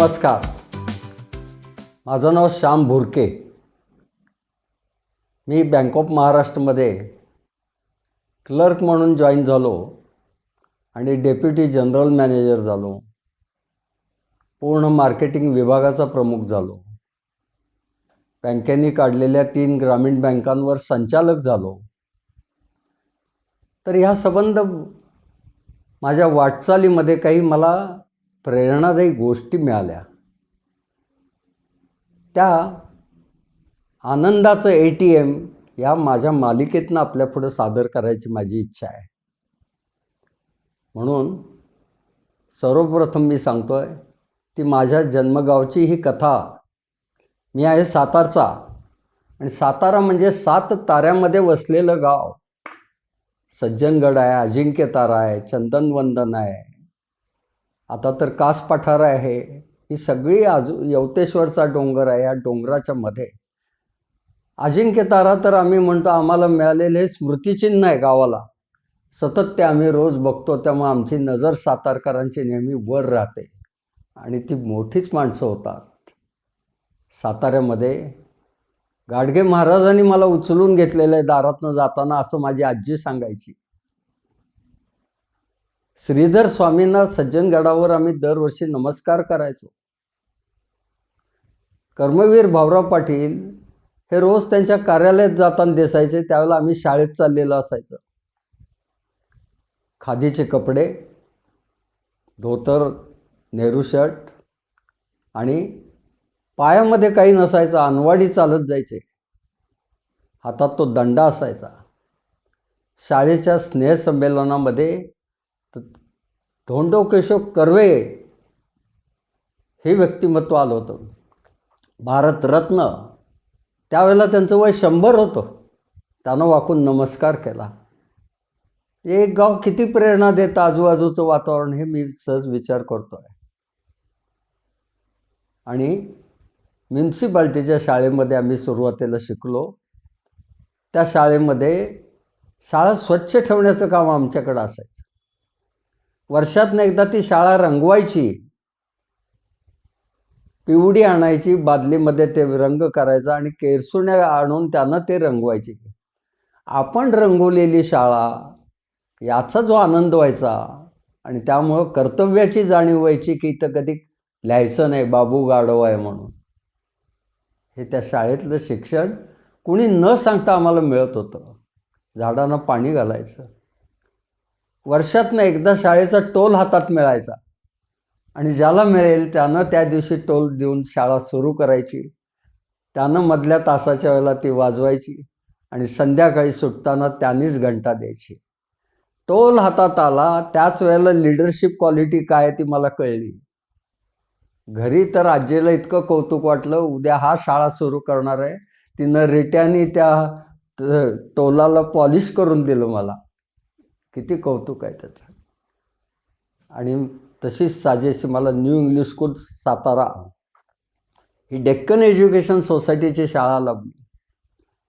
नमस्कार. माझं नाव श्याम भुरके. मी बँक ऑफ महाराष्ट्रमध्ये क्लर्क म्हणून जॉईन झालो आणि डेप्युटी जनरल मॅनेजर झालो. पूर्ण मार्केटिंग विभागाचा प्रमुख झालो. बँकेने काढलेल्या तीन ग्रामीण बँकांवर संचालक झालो. तर ह्या संबंध माझ्या वाटचालीमध्ये काही मला प्रेरणादायी गोष्टी मिळाल्या. त्या आनंदाचं ए टी एम या माझ्या मालिकेतनं आपल्यापुढं सादर करायची माझी इच्छा आहे. म्हणून सर्वप्रथम मी सांगतो आहे ती माझ्या जन्मगावची ही कथा. मी आहे सातारचा आणि सातारा म्हणजे सात ताऱ्यामध्ये वसलेलं गाव. सज्जनगड आहे अजिंक्य तारा आहे चंदनवंदन आहे आता तर कास पठार आहे. ही सगळी आजू यवतेश्वरचा डोंगर आहे या डोंगराच्या मध्ये. अजिंक्य तारा तर आम्ही म्हणतो आम्हाला मिळालेले हे स्मृतिचिन्ह आहे गावाला. सतत ते आम्ही रोज बघतो त्यामुळे आमची नजर सातारकरांची नेहमी वर राहते. आणि ती मोठीच माणसं होतात. साताऱ्यामध्ये गाडगे महाराजांनी मला उचलून घेतलेलं आहे दारातनं जाताना असं माझी आजी सांगायची. श्रीधर स्वामींना सज्जनगडावर आम्ही दरवर्षी नमस्कार करायचो. कर्मवीर भाऊराव पाटील हे रोज त्यांच्या कार्यालयात जाताना दिसायचे त्यावेळेला आम्ही शाळेत चाललेलं असायचं. खादीचे कपडे धोतर नेहरू शर्ट आणि पायामध्ये काही नसायचं अनवाडी चालत जायचे. हातात तो दंडा असायचा. शाळेच्या स्नेहसंमेलनामध्ये धोंडो केशव कर्वे हे व्यक्तिमत्व आलं होतं. भारतरत्न त्यावेळेला त्यांचं वय शंभर होतं. त्यानं वाकून नमस्कार केला. एक गाव किती प्रेरणा देतं आजूबाजूचं वातावरण हे मी सहज विचार करतो आहे आणि म्युन्सिपाल्टीच्या शाळेमध्ये आम्ही सुरुवातीला शिकलो. त्या शाळेमध्ये शाळा स्वच्छ ठेवण्याचं काम आमच्याकडं असायचं. वर्षातनं एकदा ती शाळा रंगवायची. पिवडी आणायची बादलीमध्ये ते रंग करायचा आणि केरसुण्या आणून त्यानं ते रंगवायची. आपण रंगवलेली शाळा याचा जो आनंद व्हायचा आणि त्यामुळं कर्तव्याची जाणीव व्हायची की इथं कधी लिहायचं नाही बाबू गाढव आहे म्हणून. हे त्या शाळेतलं शिक्षण कुणी न सांगता आम्हाला मिळत होतं. झाडांना पाणी घालायचं. वर्षातनं एकदा शाळेचा टोल हातात मिळायचा. आणि ज्याला मिळेल त्यानं त्या दिवशी टोल देऊन शाळा सुरू करायची. त्यानं मधल्या तासाच्या वेळेला ती वाजवायची आणि संध्याकाळी सुटताना त्यांनीच घंटा द्यायची. टोल हातात आला त्याच वेळेला लिडरशिप क्वालिटी काय ती मला कळली. घरी तर आजीला इतकं कौतुक वाटलं उद्या हा शाळा सुरू करणार आहे. तिनं रिट्यानी त्या टोलाला पॉलिश करून दिलं मला. किती कौतुक आहे त्याचं. आणि तशीच साजेशी मला न्यू इंग्लिश स्कूल सातारा. ही डेक्कन एज्युकेशन सोसायटीची शाळा लाभली.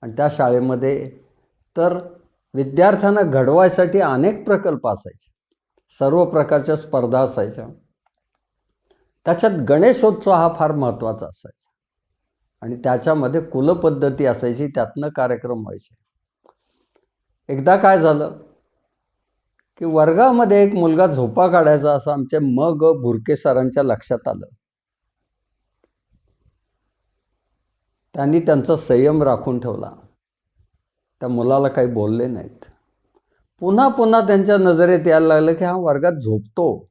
आणि त्या शाळेमध्ये तर विद्यार्थ्यांना घडवायसाठी अनेक प्रकल्प असायचे. सर्व प्रकारच्या स्पर्धा असायच्या. त्याच्यात गणेशोत्सव हा फार महत्त्वाचा असायचा. आणि त्याच्यामध्ये कुलपद्धती असायची त्यातनं कार्यक्रम व्हायचे. एकदा काय झालं की वर्गामध्ये एक मुलगा झोपा काढायचा असं आमच्या मग भुरके सरांच्या लक्षात आलं. त्यांनी त्यांचा संयम राखून ठेवला. त्या मुलाला काही बोलले नाहीत. पुन्हा पुन्हा त्यांच्या नजरेत यायला लागलं की हा वर्गात झोपतो.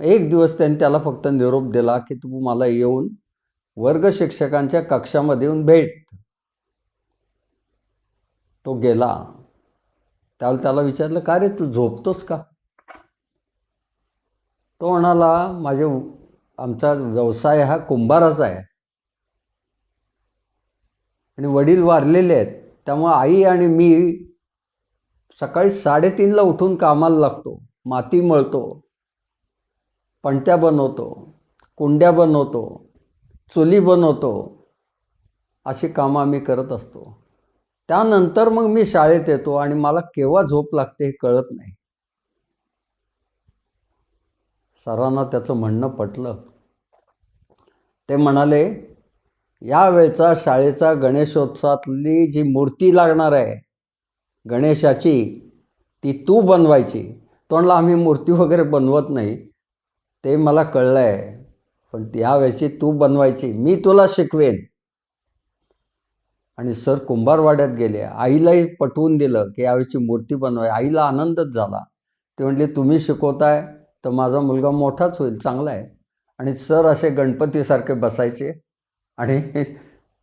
एक दिवस त्यांनी त्याला फक्त निरोप दिला की तू मला येऊन वर्ग शिक्षकांच्या कक्षामध्ये येऊन भेट. तो गेला. त्यावेळेला त्याला विचारलं का रे तू झोपतोस का? तो म्हणाला माझे आमचा व्यवसाय हा कुंभाराचा आहे. आणि वडील वारलेले आहेत. त्यामुळे आई आणि मी सकाळी साडेतीनला उठून कामाला लागतो. माती मळतो. पणत्या बनवतो. कुंड्या बनवतो. चुली बनवतो. अशी कामं आम्ही करत असतो. त्यानंतर मग मी शाळेत येतो आणि मला केव्हा झोप लागते हे कळत नाही. सरांना त्याचं म्हणणं पटलं. ते म्हणाले यावेळचा शाळेचा गणेशोत्सवातली जी मूर्ती लागणार आहे गणेशाची ती तू बनवायची. तोंडला आम्ही मूर्ती वगैरे बनवत नाही. ते मला कळलं आहे पण यावेळची तू बनवायची. मी तुला शिकवेन. आणि सर कुंभारवाड्यात गेले. आईलाही पटवून दिलं की यावेळीची मूर्ती बनवाय. आईला आनंदच झाला. ते म्हटले तुम्ही शिकवताय तर माझा मुलगा मोठाच होईल चांगला आहे. आणि सर असे गणपतीसारखे बसायचे. आणि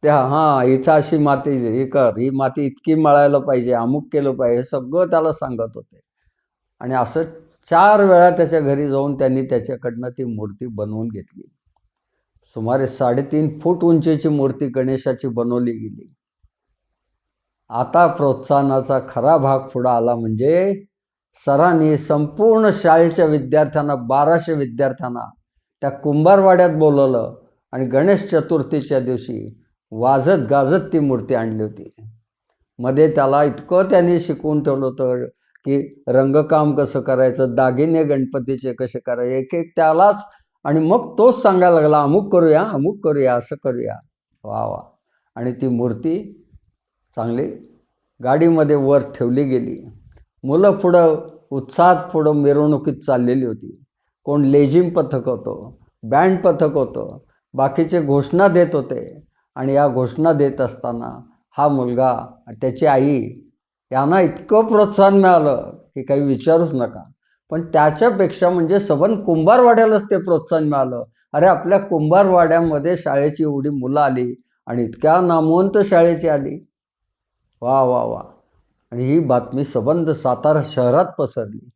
त्या हां इथं अशी माती हे कर ही माती इतकी मळायला पाहिजे अमुक केलं पाहिजे हे सगळं त्याला सांगत होते. आणि असं चार वेळा त्याच्या घरी जाऊन त्यांनी त्याच्याकडनं ती मूर्ती बनवून घेतली. सुमारे साडेतीन फूट उंचीची मूर्ती गणेशाची बनवली गेली. आता प्रोत्साहनाचा खरा भाग पुढं आला म्हणजे सरांनी संपूर्ण शाळेच्या विद्यार्थ्यांना बाराशे विद्यार्थ्यांना त्या कुंभारवाड्यात बोलवलं आणि गणेश चतुर्थीच्या दिवशी वाजत गाजत ती मूर्ती आणली होती. मध्ये त्याला इतकं त्यांनी शिकवून ठेवलं होतं की रंगकाम कसं करायचं दागिने गणपतीचे कसे करायचे एक एक त्यालाच आणि मग तोच सांगायला लागला अमुक करूया अमुक करूया असं करूया. वा वा. आणि ती मूर्ती चांगली गाडीमध्ये वर ठेवली गेली. मुलं पुढं उत्साहात पुढं मिरवणुकीत चाललेली होती. कोण लेझिम पथक होतं बँड पथक होतं बाकीचे घोषणा देत होते. आणि या घोषणा देत असताना हा मुलगा त्याची आई यांना इतकं प्रोत्साहन मिळालं की काही विचारूच नका. पण त्याच्यापेक्षा म्हणजे सबन कुंभारवाड्यालाच ते प्रोत्साहन मिळालं. अरे आपल्या कुंभारवाड्यामध्ये शाळेची एवढी मुलं आली आणि इतक्या नामवंत शाळेची आली. वा वा वा. आणि ही बातमी सबंध सातारा शहरात पसरली.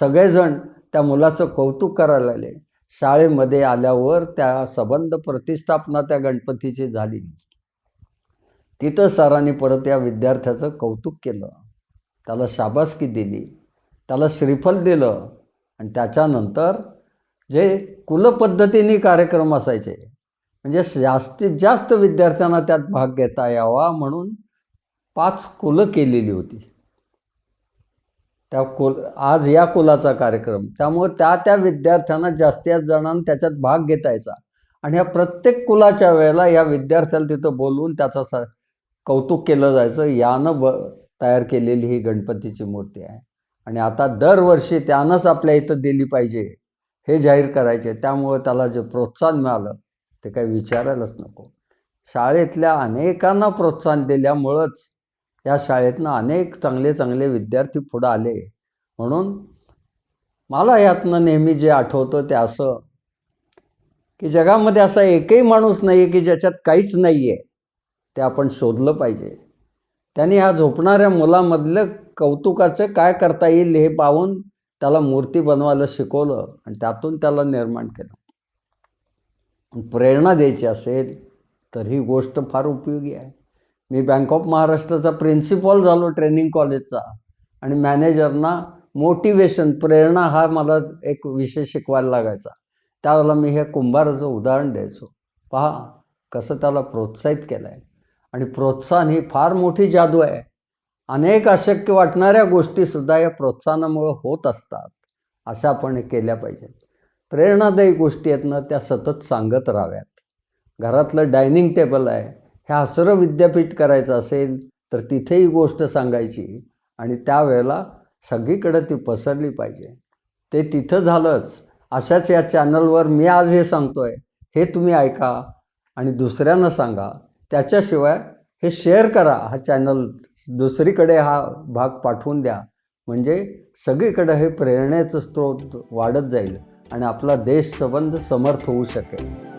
सगळेजण त्या मुलाचं कौतुक करायला लागले. शाळेमध्ये आल्यावर त्या सबंध प्रतिष्ठापना त्या गणपतीची झाली. तिथं सरांनी परत या विद्यार्थ्याचं कौतुक केलं. त्याला शाबासकी दिली. त्याला श्रीफल दिलं. आणि त्याच्यानंतर जे कुलपद्धतीने कार्यक्रम असायचे म्हणजे जास्तीत जास्त विद्यार्थ्यांना त्यात भाग घेता यावा म्हणून पाच कुलं केलेली होती. त्या कुल आज या कुलाचा कार्यक्रम. त्यामुळं त्या त्या विद्यार्थ्यांना जास्तीत जणांना त्याच्यात भाग घेता यायचा आणि ह्या प्रत्येक कुलाच्या वेळेला या विद्यार्थ्याला तिथं बोलवून त्याचा स कौतुक केलं जायचं. यानं ब तयार केलेली ही गणपतीची मूर्ती आहे. आणि आता दरवर्षी त्यानंच आपल्या इथं दिली पाहिजे हे जाहीर करायचे. त्यामुळे त्याला जे प्रोत्साहन मिळालं ते काही विचारायलाच नको. शाळेतल्या अनेकांना प्रोत्साहन दिल्यामुळंच या शाळेतनं अनेक चांगले चांगले विद्यार्थी पुढं आले. म्हणून मला यातनं नेहमी जे आठवतं ते असं की जगामध्ये असा एकही माणूस नाही आहे की ज्याच्यात काहीच नाही आहे ते आपण शोधलं पाहिजे. त्यांनी ह्या झोपणाऱ्या मुलामधलं कौतुकाचं काय करता येईल हे पाहून त्याला मूर्ती बनवायला शिकवलं आणि त्यातून त्याला निर्माण केलं. प्रेरणा द्यायची असेल तर ही गोष्ट फार उपयोगी आहे. मी बँक ऑफ महाराष्ट्राचा प्रिन्सिपॉल झालो ट्रेनिंग कॉलेजचा आणि मॅनेजरना मोटिवेशन प्रेरणा हा मला एक विषय शिकवायला लागायचा. त्यावेळेला मी हे कुंभाराचं उदाहरण द्यायचो. पहा कसं त्याला प्रोत्साहित केलं आहे आणि प्रोत्साहन ही फार मोठी जादू आहे. अनेक अशक्य वाटणाऱ्या गोष्टीसुद्धा या प्रोत्साहनामुळं होत असतात. अशा आपण केल्या पाहिजेत. प्रेरणादायी गोष्टी आहेत ना त्या सतत सांगत राहाव्यात. घरातलं डायनिंग टेबल आहे. हे हसरं विद्यापीठ करायचं असेल तर तिथेही गोष्ट सांगायची. आणि त्यावेळेला सगळीकडं ती पसरली पाहिजे. ते तिथं झालंच. अशाच या चॅनलवर मी आज हे सांगतो आहे हे तुम्ही ऐका आणि दुसऱ्यांना सांगा. त्याच्याशिवाय हे शेअर करा. हा चॅनल दुसरीकडे हा भाग पाठवून द्या. म्हणजे सगळीकडं हे प्रेरणेचं स्रोत वाढत जाईल आणि आपला देश संबंध समर्थ होऊ शकेल.